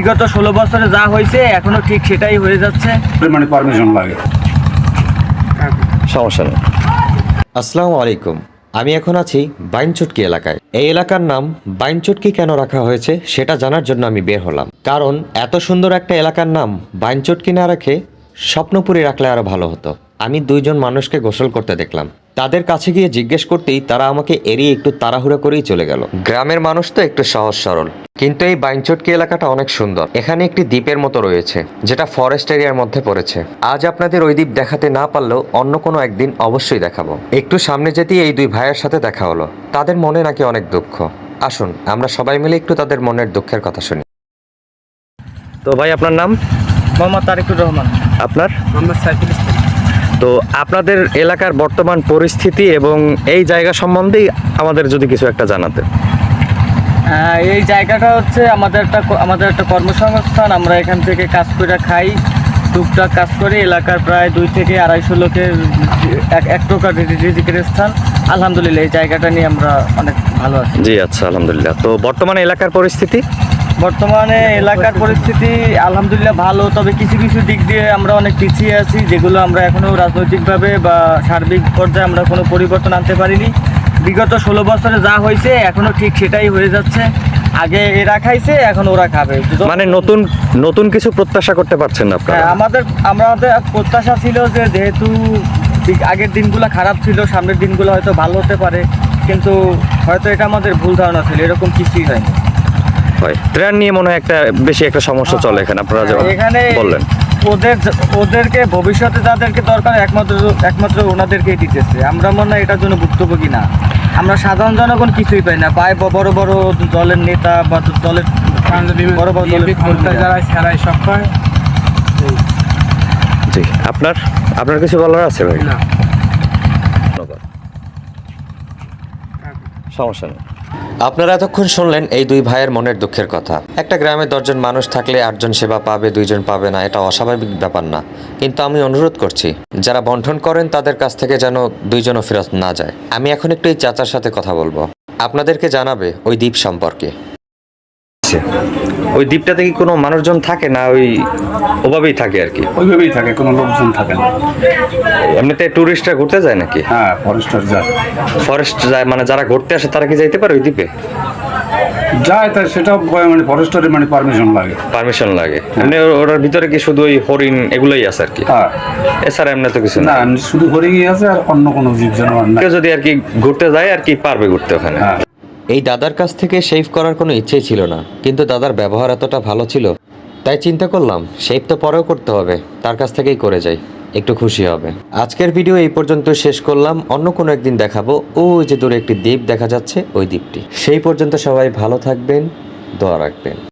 বিগত ষোলো বছরে যা হয়েছে এখনও ঠিক সেটাই হয়ে যাচ্ছে। মানে পারমিশন লাগে। সমস্যা নেই। আসসালামু আলাইকুম। আমি এখন আছি বাইনচুটকি এলাকায়। এই এলাকার নাম বাইনচুটকি কেন রাখা হয়েছে সেটা জানার জন্য আমি বের হলাম। কারণ এত সুন্দর একটা এলাকার নাম বাইনচুটকি না রেখে স্বপ্নপুরি রাখলে আরও ভালো হতো। আমি দুইজন মানুষকে গোসল করতে দেখলাম। তাদের কাছে গিয়ে জিজ্ঞেস করতেই তারা আমাকে এড়িয়ে একটু তাড়াহুড়া করেই চলে গেল। গ্রামের মানুষ তো একটু সহজ সরল। কিন্তু এই বাইনচটকি এলাকাটা অনেক সুন্দর। এখানে একটি দ্বীপের মতো রয়েছে যেটা ফরেস্ট এরিয়ার মধ্যে পড়েছে। আজ আপনাদের ওই দ্বীপ দেখাতে না পারলেও অন্য কোনো একদিন অবশ্যই দেখাবো। একটু সামনে যেতেই এই দুই ভাইয়ের সাথে দেখা হলো। তাদের মনে নাকি অনেক দুঃখ। আসুন আমরা সবাই মিলে একটু তাদের মনের দুঃখের কথা শুনি। তো ভাই আপনার নাম? মোহাম্মদ তারিকুর রহমান। আপনার? মোহাম্মদ সাইফুল ইসলাম। তো আপনাদের এলাকার বর্তমান পরিস্থিতি এবং এই জায়গা সম্বন্ধেই আমাদের যদি কিছু একটা জানাতে এই জায়গাটা হচ্ছে আমাদের একটা আমাদের একটা কর্মসংস্থান। আমরা এখান থেকে কাজ করে খাই টুকটাক কাজ করে। এলাকার প্রায় দুই থেকে আড়াইশো লোকের এক এক প্রকার রিজিকের স্থান। আলহামদুলিল্লাহ এই জায়গাটা নিয়ে আমরা অনেক ভালো আছি। জি আচ্ছা আলহামদুলিল্লাহ। তো বর্তমানে এলাকার পরিস্থিতি? বর্তমানে এলাকার পরিস্থিতি আলহামদুলিল্লাহ ভালো তবে কিছু কিছু দিক দিয়ে আমরা অনেক পিছিয়ে আছি যেগুলো আমরা এখনও রাজনৈতিকভাবে বা সার্বিক পর্যায়ে আমরা কোনো পরিবর্তন আনতে পারিনি। বিগত ষোলো বছরে যা হয়েছে এখনও ঠিক সেটাই হয়ে যাচ্ছে। আগে এরা খাইছে এখন ওরা খাবে। মানে নতুন নতুন কিছু প্রত্যাশা করতে পারছেন না আপনারা? হ্যাঁ, আমাদের আমাদের প্রত্যাশা ছিল যে যেহেতু আগের দিনগুলো খারাপ ছিল সামনের দিনগুলো হয়তো ভালো হতে পারে কিন্তু হয়তো এটা আমাদের ভুল ধারণা ছিল এরকম কিছুই হয়নি। হয়। ট্রেন নিয়ে মনে হয় একটা বেশি একটা সমস্যা চলে এখানে আপনারা এখানে বললেন। ওদের ওদেরকে ভবিষ্যতে যাদেরকে দরকার একমাত্র একমাত্র ওনাদেরকেই দিতেছে। আমরা মনে হয় এটার জন্য ভুক্তভোগী না। আমরা সাধারণ জনগণ কিছুই পাই না। পাই ব- বড় বড় দলের নেতা বা দলের বড় বড় দলের যারা ছাড়াই সব পায়। জি আপনার আপনার কিছু বলার আছে ভাই? ধন্যবাদ। সমস্যা নেই। আপনারা এতক্ষণ শুনলেন এই দুই ভাইয়ের মনের দুঃখের কথা। একটা গ্রামে দশজন মানুষ থাকলে আটজন সেবা পাবে, দুইজন পাবে না, এটা অস্বাভাবিক ব্যাপার না। কিন্তু আমি অনুরোধ করছি, যারা বন্টন করেন তাদের কাছ থেকে যেন দুইজনও ফেরত না যায়। আমি এখন একটু এই চাচার সাথে কথা বলব। আপনাদেরকে জানাবে ওই দ্বীপ সম্পর্কে। ওই দ্বীপটাতে কি কোনো মানুষজন থাকে না ওই ওভাবেই থাকে আর কি? ওইভাবেই থাকে কোনো লোকজন থাকে না। এমনিতে টুরিস্টরা ঘুরতে যায় নাকি? হ্যাঁ ফরেস্টার যায়। ফরেস্ট যায় মানে যারা ঘুরতে আসে তারা কি যাইতে পারে ওই দ্বীপে? যায় তাই সেটাও মানে ফরেস্টারের মানে পারমিশন লাগে। পারমিশন লাগে। এমনি ও- ওটার ভিতরে কি শুধু ওই হরিণ এগুলোই আছে আর কি? হ্যাঁ। এছাড়া এমনি তো কিছু না শুধু হরিণই আছে আর অন্য কোনো জীব জানোয়ার না কেউ যদি আর কি ঘুরতে যায় আর কি পারবে ঘুরতে ওখানে। হ্যাঁ। এই দাদার কাছ থেকে শেভ করার কোনো ইচ্ছেই ছিল না, কিন্তু দাদার ব্যবহার এতটা ভালো ছিল, তাই চিন্তা করলাম শেভ তো পরেও করতে হবে, তার কাছ থেকেই করে যাই, একটু খুশি হবে। আজকের ভিডিও এই পর্যন্ত শেষ করলাম, অন্য কোনো একদিন দেখাবো ও যে দূরে একটি দ্বীপ দেখা যাচ্ছে, ওই দ্বীপটি। সেই পর্যন্ত সবাই ভালো থাকবেন, দোয়া রাখবেন।